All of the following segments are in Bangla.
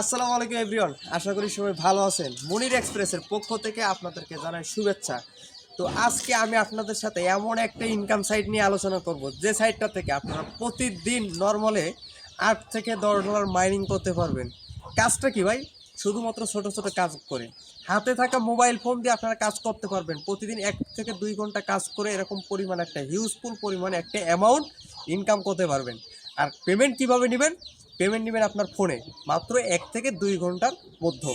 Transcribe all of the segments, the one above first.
আসসালামু আলাইকুম এভরিওয়ান, আশা করি সবাই ভালো আছেন। মনির এক্সপ্রেসের পক্ষ থেকে আপনাদেরকে জানাই শুভেচ্ছা। তো আজকে আমি আপনাদের সাথে এমন একটা ইনকাম সাইট নিয়ে আলোচনা করব, যে সাইটটা থেকে আপনারা প্রতিদিন নর্মালে আট থেকে দশ ডলার মাইনিং করতে পারবেন। কাজটা কি ভাই? শুধুমাত্র ছোট ছোট কাজ করে। হাতে থাকা মোবাইল ফোন দিয়ে আপনারা কাজ করতে পারবেন। প্রতিদিন এক থেকে দুই ঘণ্টা কাজ করে এরকম পরিমাণ একটা হিউজফুল পরিমাণে একটা অ্যামাউন্ট ইনকাম করতে পারবেন। আর পেমেন্ট কীভাবে নেবেন? পেমেন্ট নেবেন আপনার ফোনে মাত্র এক থেকে দুই ঘণ্টার মধ্যে।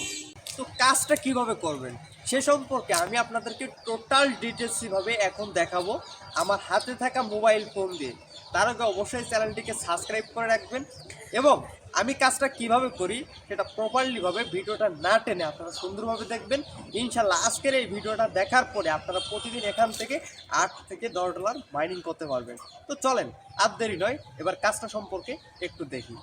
তো কাজটা কীভাবে করবেন? সে সম্পর্কে আমি আপনাদেরকে টোটাল ডিটেলসভাবে এখন দেখাবো। আমার হাতে থাকা মোবাইল ফোন দিয়ে। তার আগে অবশ্যই চ্যানেলটিকে সাবস্ক্রাইব করে রাখবেন এবং আমি কাজটা কীভাবে করি সেটা প্রপারলিভাবে ভিডিওটা না টেনে আপনারা সুন্দরভাবে দেখবেন। ইনশাল্লাহ আজকের এই ভিডিওটা দেখার পরে আপনারা প্রতিদিন এখান থেকে আট থেকে দশ ডলার মাইনিং করতে পারবেন। তো চলেন, আর দেরি নয়, এবার কাজটা সম্পর্কে একটু দেখি।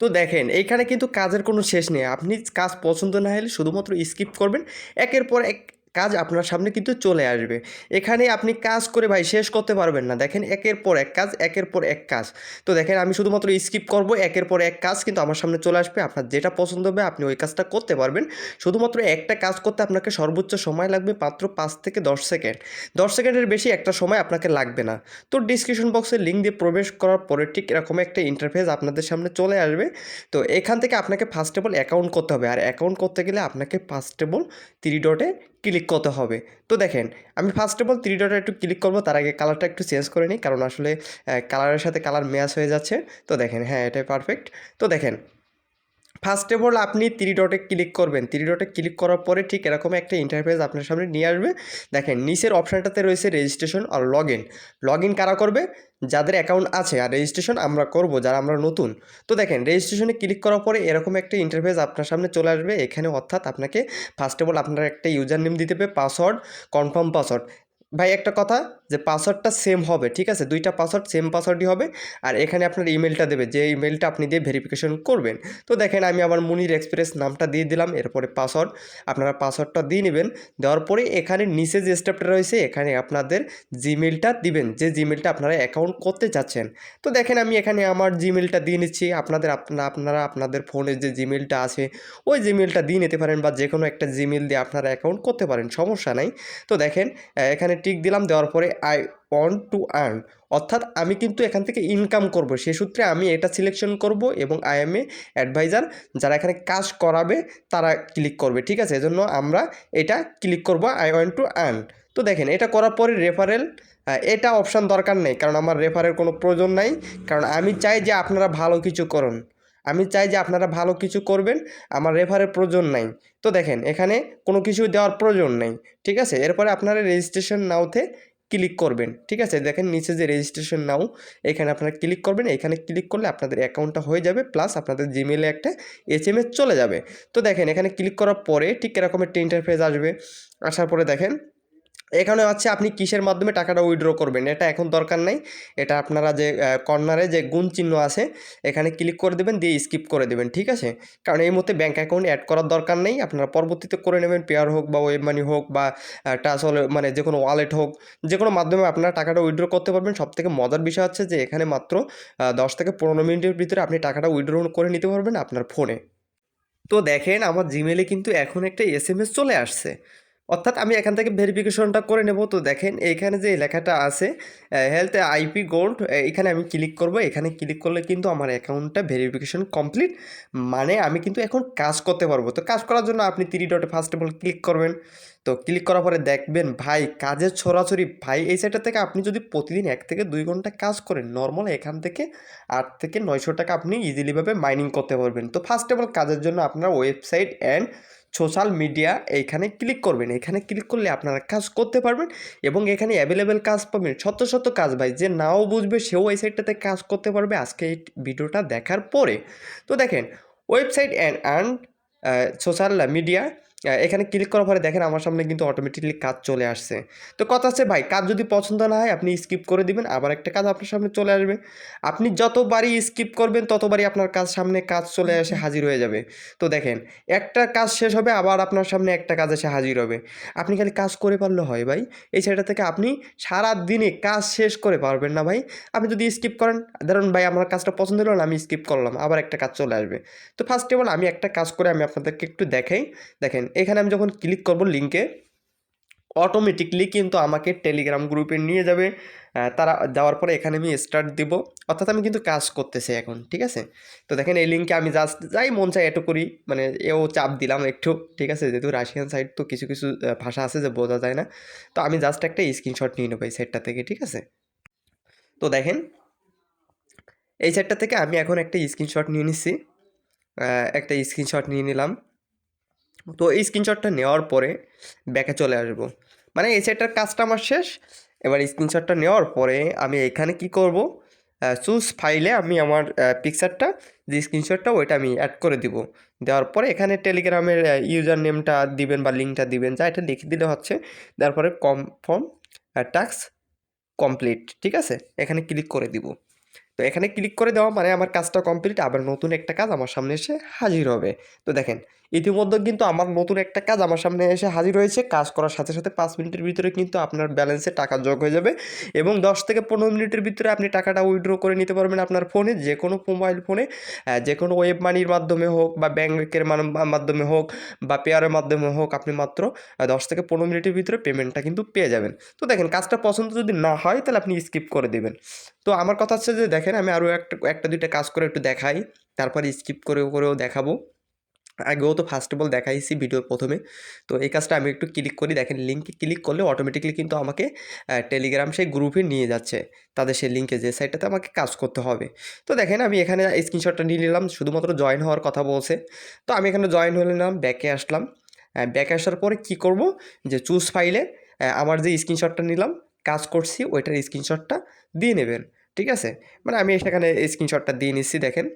তো দেখেন এখানে কিন্তু কাজের কোনো শেষ নেই। আপনি কাজ পছন্দ না হলে শুধুমাত্র স্কিপ করবেন। একের পর এক কাজ আপনার সামনে কিন্তু চলে আসবে। এখানে আপনি কাজ করে ভাই শেষ করতে পারবেন না। দেখেন একের পর এক কাজ, একের পর এক কাজ। তো দেখেন আমি শুধুমাত্র স্কিপ করব, একের পর এক কাজ কিন্তু আমার সামনে চলে আসবে। আপনার যেটা পছন্দ হবে আপনি ওই কাজটা করতে পারবেন। শুধুমাত্র একটা কাজ করতে আপনাকে সর্বোচ্চ সময় লাগবে মাত্র পাঁচ থেকে দশ সেকেন্ড। দশ সেকেন্ডের বেশি একটা সময় আপনাকে লাগবে না। তো ডিসক্রিপশন বক্সে লিঙ্ক দিয়ে প্রবেশ করার পরে ঠিক এরকম একটা ইন্টারফেস আপনাদের সামনে চলে আসবে। তো এখান থেকে আপনাকে ফার্স্ট অফ অ্যাকাউন্ট করতে হবে। আর অ্যাকাউন্ট করতে গেলে আপনাকে ফার্স্ট অফ অল থ্রি ডটে ক্লিক করতে হবে। তো দেখেন, আমি ফার্স্ট অফ অল থ্রি ডটে একটু ক্লিক করব, তার আগে কালারটা একটু চেঞ্জ করে নিই, কারণ আসলে কালারের সাথে কালার ম্যাচ হয়ে যাচ্ছে। তো দেখেন হ্যাঁ এটাই পারফেক্ট তো দেখেন ফার্স্ট অফ অল আপনি থ্রি ডটে ক্লিক করবেন। থ্রি ডটে ক্লিক করার পরে ঠিক এরকম একটা ইন্টারফেস আপনার সামনে নিয়ে আসবে। দেখেন, নিচের অপশানটাতে রয়েছে রেজিস্ট্রেশন আর লগ ইন লগ ইন কারা করবে? যাদের অ্যাকাউন্ট আছে আর রেজিস্ট্রেশন আমরা করব, যারা আমরা নতুন। তো দেখেন রেজিস্ট্রেশনে ক্লিক করার পরে এরকম একটা ইন্টারফেস আপনার সামনে চলে আসবে। এখানে অর্থাৎ আপনাকে ফার্স্ট অফ অল আপনার একটা ইউজার নেম দিতে হবে পাসওয়ার্ড কনফার্ম পাসওয়ার্ড ভাই, একটা কথা যে পাসওয়ার্ডটা সেম হবে, ঠিক আছে? দুইটা পাসওয়ার্ড সেম পাসওয়ার্ডই হবে আর এখানে আপনার ইমেলটা দেবে। যে ইমেলটা আপনি দিয়ে ভেরিফিকেশন করবেন। তো দেখেন, আমি আমার মুনির এক্সপ্রেস নামটা দিয়ে দিলাম, এরপরে পাসওয়ার্ড আপনারা পাসওয়ার্ডটা দিয়ে নেবেন, দেওয়ার পরে এখানে নিচে যে স্টেপটা রয়েছে, এখানে আপনাদের জিমেলটা দিবেন। যে জিমেলটা আপনারা অ্যাকাউন্ট করতে চাচ্ছেন। তো দেখেন, আমি এখানে আমার জিমেলটা দিয়ে নিচ্ছি। আপনাদের আপনা আপনারা আপনাদের ফোনে যে জিমেলটা আছে, ওই জিমেলটা দিয়ে নিতে পারেন বা যে কোনো একটা জিমেল দিয়ে আপনারা অ্যাকাউন্ট করতে পারেন, সমস্যা নাই। তো দেখেন এখানে টিক দিলাম, দেওয়ার পরে আই ওয়ান্ট টু আর্ন অর্থাৎ আমি কিন্তু এখান থেকে ইনকাম করব। সে সূত্রে আমি এটা সিলেকশন করব এবং আই এম এ অ্যাডভাইজার যারা এখানে কাজ করাবে, তারা ক্লিক করবে, ঠিক আছে? এজন্য আমরা এটা ক্লিক করব আই ওয়ান্ট টু আর্ন তো দেখেন, এটা করার পরে রেফারেল এটা অপশান দরকার নেই, কারণ আমার রেফারের কোনো প্রয়োজন নাই। কারণ আমি চাই যে আপনারা ভালো কিছু করুন। আমি চাই যে আপনারা ভালো কিছু করবেন, আমার রেফারের প্রয়োজন নাই। তো দেখেন, এখানে কোনো কিছু দেওয়ার প্রয়োজন নেই, ঠিক আছে? এরপরে আপনারা রেজিস্ট্রেশন নাওতে ক্লিক করবেন, ঠিক আছে? দেখেন নিচে যে রেজিস্ট্রেশন নাও এখানে আপনারা ক্লিক করবেন, এখানে ক্লিক করলে আপনাদের অ্যাকাউন্টটা হয়ে যাবে প্লাস আপনাদের জিমেলে একটা এস এম চলে যাবে। তো দেখেন, এখানে ক্লিক করার পরে ঠিক এরকম একটা ইন্টারফেস আসবে, আসার পরে দেখেন এখানে হচ্ছে আপনি কিসের মাধ্যমে টাকাটা উইথড্র করবেন? এটা এখন দরকার নেই। এটা আপনারা যে কর্নারে যে গুণ চিহ্ন আছে, এখানে ক্লিক করে দেবেন, দিয়ে স্কিপ করে দেবেন, ঠিক আছে? কারণ এই মুহূর্তে ব্যাঙ্ক অ্যাকাউন্ট অ্যাড করার দরকার নেই। আপনারা পরবর্তীতে করে নেবেন পেয়ার হোক বা ওয়েব মানি হোক বা টাচ মানে যে কোনো ওয়ালেট হোক যে কোনো মাধ্যমে আপনারা টাকাটা উইথড্র করতে পারবেন। সব থেকে মজার বিষয় হচ্ছে যে, এখানে মাত্র দশ থেকে পনেরো মিনিটের ভিতরে আপনি টাকাটা উইথড্র করে নিতে পারবেন আপনার ফোনে তো দেখেন, আমার জিমেলে কিন্তু এখন একটা এস চলে আসছে। অর্থাৎ আমি এখান থেকে ভেরিফিকেশনটা করে নেব। তো দেখেন, এইখানে যে লেখাটা আছে হেলথ আইপি গোল্ড এখানে আমি ক্লিক করব। এখানে ক্লিক করলে কিন্তু আমার অ্যাকাউন্টটা ভেরিফিকেশন কমপ্লিট মানে আমি কিন্তু এখন কাজ করতে পারব। তো কাজ করার জন্য আপনি থ্রি ডটে ফার্স্ট অফ অল ক্লিক করবেন। তো ক্লিক করার পরে দেখবেন, ভাই, কাজের ছড়াছড়ি, ভাই, এই সাইডটা থেকে আপনি যদি প্রতিদিন এক থেকে দুই ঘণ্টা কাজ করেন নর্মাল এখান থেকে আট থেকে নয়শো টাকা আপনি ইজিলিভাবে মাইনিং করতে পারবেন। তো ফার্স্ট অফ অল কাজের জন্য আপনার ওয়েবসাইট অ্যান্ড সোশ্যাল মিডিয়া এইখানে ক্লিক করবেন। এখানে ক্লিক করলে আপনারা কাজ করতে পারবেন এবং এখানে অ্যাভেলেবেল কাজ পাবেন। শত শত কাজ ভাই, যে নাও বুঝবে সেও এই সাইটটাতে কাজ করতে পারবে আজকে এই ভিডিওটা দেখার পরে। তো দেখেন website and and social media এখানে ক্লিক করার পরে দেখেন আমার সামনে কিন্তু অটোমেটিকলি কাজ চলে আসছে। তো কথা আছে ভাই, কাজ যদি পছন্দ না হয়, আপনি স্কিপ করে দিবেন, আবার একটা কাজ আপনার সামনে চলে আসবে। আপনি যতবারই স্কিপ করবেন, ততবারই আপনার কাজ সামনে কাজ চলে এসে হাজির হয়ে যাবে। তো দেখেন, একটা কাজ শেষ হবে, আবার আপনার সামনে একটা কাজ এসে হাজির হবে। আপনি খালি কাজ করে পারলে হয়, ভাই। এই সাইডটা থেকে আপনি সারা দিনে কাজ শেষ করে পারবেন না, ভাই। আপনি যদি স্কিপ করেন, ধরুন, ভাই, আমার কাজটা পছন্দ হলো না, আমি স্কিপ করলাম, আবার একটা কাজ চলে আসবে। তো ফার্স্ট অফ অল আমি একটা কাজ করে আমি আপনাদেরকে একটু দেখাই। দেখেন এখানে আমি যখন ক্লিক করব লিঙ্কে অটোমেটিকলি কিন্তু আমাকে টেলিগ্রাম গ্রুপে নিয়ে যাবে। তারা যাওয়ার পরে এখানে আমি স্টার্ট দিব। অর্থাৎ আমি কিন্তু কাজ করতেছি এখন, ঠিক আছে? তো দেখেন এই লিঙ্কে আমি জাস্ট যাই মন চাই এটু করি মানে এও চাপ দিলাম একটু, ঠিক আছে? যেহেতু রাশিয়ান সাইড তো কিছু কিছু ভাষা আছে যে বোঝা যায় না। তো আমি জাস্ট একটা স্ক্রিনশট নিয়ে নেব এই সাইডটা থেকে, ঠিক আছে? তো দেখেন, এই সাইডটা থেকে আমি এখন একটা স্ক্রিনশট নিয়ে নিচ্ছি একটা স্ক্রিনশট নিয়ে নিলাম। তো এই স্ক্রিনশটটা নেওয়ার পরে ব্যাকে চলে আসব। মানে এই সাইডটার কাজটা আমার শেষ। এবার স্ক্রিনশটটা নেওয়ার পরে আমি এখানে কি করব? চুজ ফাইলে আমি আমার পিকচারটা যে স্ক্রিনশটটা ওইটা আমি অ্যাড করে দিব। দেওয়ার পরে এখানে টেলিগ্রামের ইউজার নেমটা দিবেন বা লিঙ্কটা দিবেন, যা এটা লিখে দিলে হচ্ছে। তারপরে কনফার্ম টাস্ক কমপ্লিট ঠিক আছে? এখানে ক্লিক করে দিব। তো এখানে ক্লিক করে দেওয়া মানে আমার কাজটা কমপ্লিট আবার নতুন একটা কাজ আমার সামনে এসে হাজির হবে। তো দেখেন ইতিমধ্যে কিন্তু আমার নতুন একটা কাজ আমার সামনে এসে হাজির হয়েছে। কাজ করার সাথে সাথে পাঁচ মিনিটের ভিতরে কিন্তু আপনার ব্যালেন্সে টাকা যোগ হয়ে যাবে এবং দশ থেকে পনেরো মিনিটের ভিতরে আপনি টাকাটা উইথড্র করে নিতে পারবেন আপনার ফোনে যে কোনো মোবাইল ফোনে যে কোনো ওয়েব মানির মাধ্যমে হোক বা ব্যাংকের মাধ্যমে হোক বা পেয়ারের মাধ্যমে হোক আপনি মাত্র দশ থেকে পনেরো মিনিটের ভিতরে পেমেন্টটা কিন্তু পেয়ে যাবেন। তো দেখেন, কাজটা পছন্দ যদি না হয় তাহলে আপনি স্কিপ করে দেবেন। তো আমার কথা হচ্ছে যে দেখেন, আমি আরও একটা একটা দুইটা কাজ করে একটু দেখাই, তারপরে স্কিপ করে করেও দেখাবো। আগেও তো ফার্স্ট অফ অল দেখাইছি ভিডিওর প্রথমে। তো এই কাজটা আমি একটু ক্লিক করি, দেখেন লিঙ্কে ক্লিক করলে অটোমেটিকলি কিন্তু আমাকে টেলিগ্রাম সেই গ্রুপে নিয়ে যাচ্ছে। তাদের সেই লিঙ্কে যে সাইটটাতে আমাকে কাজ করতে হবে। তো দেখেন আমি এখানে স্ক্রিনশটটা নিয়ে নিলাম, শুধুমাত্র জয়েন হওয়ার কথা বলছে। তো আমি এখানে জয়েন হয়ে নিলাম ব্যাকে আসলাম। ব্যাকে আসার পরে কি করব? যে চুজ ফাইলে আমার যে স্ক্রিনশটটা নিলাম, কাজ করছি, ওইটার স্ক্রিনশটটা দিয়ে নেবেন। ঠিক আছে? মানে আমি সেখানে স্ক্রিনশটটা দিয়ে নিচ্ছি, দেখেন।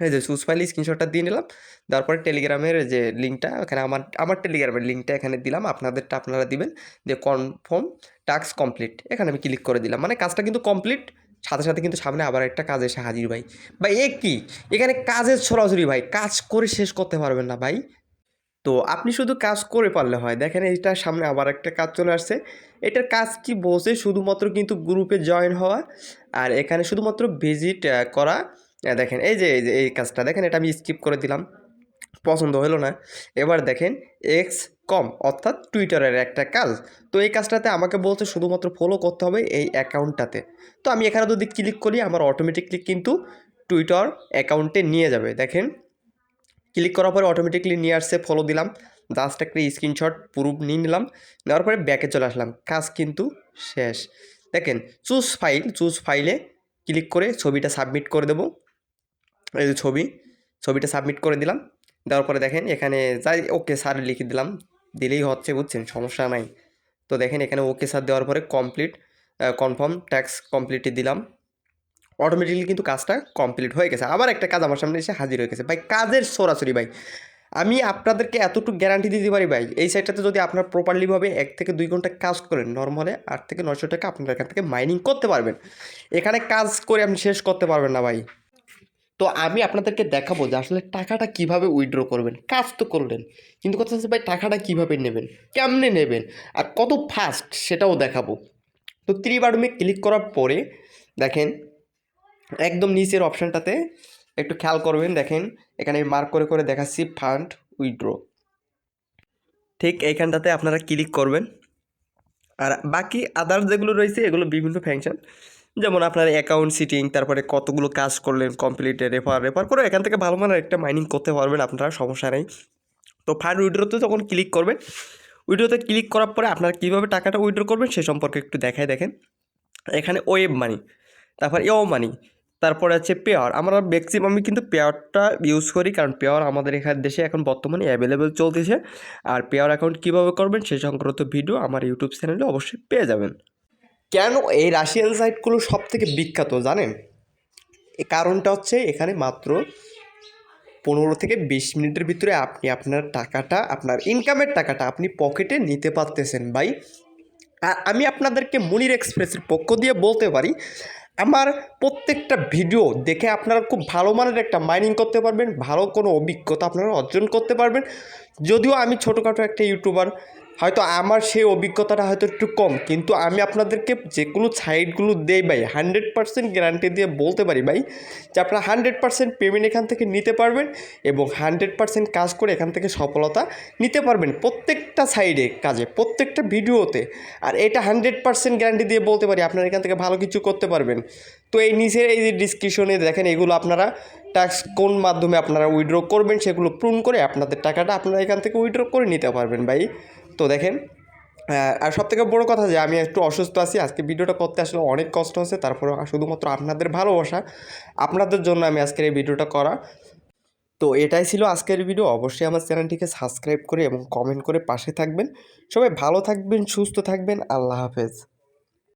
এই যে চুজ ফাইলে স্ক্রিনশটটা দিয়ে নিলাম। তারপরে টেলিগ্রামের যে লিঙ্কটা ওখানে আমার আমার টেলিগ্রামের লিঙ্কটা এখানে দিলাম। আপনাদেরটা আপনারা দিবেন। যে কনফার্ম টাস্ক কমপ্লিট এখানে আমি ক্লিক করে দিলাম। মানে কাজটা কিন্তু কমপ্লিট সাথে সাথে কিন্তু সামনে আবার একটা কাজ এসে হাজির ভাই। ভাই, এ কি? এখানে কাজের ছড়াছড়ি ভাই, কাজ করে শেষ করতে পারবেন না ভাই। তো আপনি শুধু কাজ করে পারলে হয়। দেখেন এইটা সামনে আবার একটা কাজ চলে আসছে। এটার কাজ কি বসে শুধুমাত্র কিন্তু গ্রুপে জয়েন হওয়া। আর এখানে শুধুমাত্র ভিজিট করা। দেখেন, এই যে, এই কাজটা দেখেন, এটা আমি স্কিপ করে দিলাম। পছন্দ হলো না। এবার দেখেন এক্স কম অর্থাৎ টুইটারের একটা কাজ। তো এই কাজটাতে আমাকে বলছে শুধুমাত্র ফলো করতে হবে এই অ্যাকাউন্টটাতে তো আমি এখানে যদি ক্লিক করি, আমার অটোমেটিকলি কিন্তু টুইটার অ্যাকাউন্টে নিয়ে যাবে। দেখেন ক্লিক করার পরে অটোমেটিকলি নিয়ে আসছে ফলো দিলাম। জাস্ট একটা স্ক্রিনশট প্রুফ নিয়ে নিলাম। নেওয়ার পরে ব্যাকে চলে আসলাম। কাজ কিন্তু শেষ। দেখেন চুজ ফাইল চুজ ফাইলে ক্লিক করে ছবিটা সাবমিট করে দেবো। এই যে ছবি, ছবিটা সাবমিট করে দিলাম। দেওয়ার পরে দেখেন এখানে যাই ওকে স্যার লিখে দিলাম। দিলেই হচ্ছে বুঝছেন, সমস্যা নাই। তো দেখেন এখানে ওকে স্যার দেওয়ার পরে কমপ্লিট কনফার্ম ট্যাক্স কমপ্লিটই দিলাম। অটোমেটিকলি কিন্তু কাজটা কমপ্লিট হয়ে গেছে। আবার একটা কাজ আমার সামনে এসে হাজির হয়ে গেছে। ভাই, কাজের সরাসরি ভাই, আমি আপনাদেরকে এতটুকু গ্যারান্টি দিতে পারি ভাই, এই সাইটটাতে যদি আপনার প্রপারলিভাবে এক থেকে দুই ঘণ্টা কাজ করেন নর্মালে আট থেকে নয়শো টাকা আপনার এখান থেকে মাইনিং করতে পারবেন। এখানে কাজ করে আপনি শেষ করতে পারবেন না ভাই। তো আমি আপনাদেরকে দেখাবো যে আসলে টাকাটা কীভাবে উইথড্র করবেন। কাজ তো করলেন, কিন্তু কথা হচ্ছে ভাই টাকাটা কীভাবে নেবেন, কেমনে নেবেন, আর কত ফাস্ট সেটাও দেখাবো। তো বাটমে ক্লিক করার পরে দেখেন, একদম নিচের অপশানটাতে একটু খেয়াল করবেন, দেখেন এখানে মার্ক করে করে দেখাচ্ছি ফান্ড উইথড্র ঠিক এইখানটাতে আপনারা ক্লিক করবেন। আর বাকি আদার যেগুলো রয়েছে, এগুলো বিভিন্ন ফাংশন যেমন আপনার অ্যাকাউন্ট সিটিং তারপরে কতগুলো কাজ করলেন কমপ্লিটে রেফার রেফার করে এখান থেকে ভালো মানের একটা মাইনিং করতে পারবেন, আপনারা সমস্যা নেই। তো ফান্ড উইড্রোতে যখন ক্লিক করবেন উইড্রোতে ক্লিক করার পরে আপনারা কীভাবে টাকাটা উইড্রো করবেন সে সম্পর্কে একটু দেখায় দেখেন। এখানে ওয়েব মানি তারপর এও মানি তারপরে হচ্ছে পেয়ার আমরা ম্যাক্সিমামই কিন্তু পেয়ারটা ইউজ করি, কারণ পেয়ার আমাদের এখানে দেশে এখন বর্তমানে অ্যাভেলেবেল চলতেছে। আর পেয়ার অ্যাকাউন্ট কীভাবে করবেন সে সংক্রান্ত ভিডিও আমার ইউটিউব চ্যানেলে অবশ্যই পেয়ে যাবেন। কেন এই রাশিয়ান সাইটগুলো সব থেকে বিখ্যাত জানেন? এই কারণটা হচ্ছে এখানে মাত্র পনেরো থেকে বিশ মিনিটের ভিতরে আপনি আপনার টাকাটা, আপনার ইনকামের টাকাটা আপনি পকেটে নিতে পারতেছেন ভাই। আর আমি আপনাদেরকে মুনির এক্সপ্রেসের পক্ষ দিয়ে বলতে পারি, আমার প্রত্যেকটা ভিডিও দেখে আপনারা খুব ভালো মানের একটা মাইনিং করতে পারবেন, ভালো কোনো অভিজ্ঞতা আপনারা অর্জন করতে পারবেন। যদিও আমি ছোটোখাটো একটা ইউটিউবার হয়তো আমার সেই অভিজ্ঞতাটা হয়তো একটু কম, কিন্তু আমি আপনাদেরকে যেগুলো সাইটগুলো দেই ভাই, হান্ড্রেড পার্সেন্ট গ্যারান্টি দিয়ে বলতে পারি ভাই, যে আপনারা হান্ড্রেড পার্সেন্ট পেমেন্ট এখান থেকে নিতে পারবেন এবং হান্ড্রেড পার্সেন্ট কাজ করে এখান থেকে সফলতা নিতে পারবেন প্রত্যেকটা সাইডে কাজে, প্রত্যেকটা ভিডিওতে। আর এটা হান্ড্রেড পার্সেন্ট গ্যারান্টি দিয়ে বলতে পারি, আপনারা এখান থেকে ভালো কিছু করতে পারবেন। তো এই নিচের এই যে ডিসক্রিপশনে দেখেন, এগুলো আপনারা ট্যাক্স কোন মাধ্যমে আপনারা উইড্রো করবেন সেগুলো প্রুন করে আপনাদের টাকাটা আপনারা এখান থেকে উইড্রো করে নিতে পারবেন ভাই। তো দেখেন আর সব থেকে বড়ো কথা যে আমি একটু অসুস্থ আছি, আজকে ভিডিওটা করতে আসলে অনেক কষ্ট হচ্ছে তারপরে শুধুমাত্র আপনাদের ভালোবাসা, আপনাদের জন্য আমি আজকের এই ভিডিওটা করা। তো এটাই ছিল আজকের ভিডিও, অবশ্যই আমার চ্যানেলটিকে সাবস্ক্রাইব করে এবং কমেন্ট করে পাশে থাকবেন। সবাই ভালো থাকবেন, সুস্থ থাকবেন, আল্লাহ হাফেজ।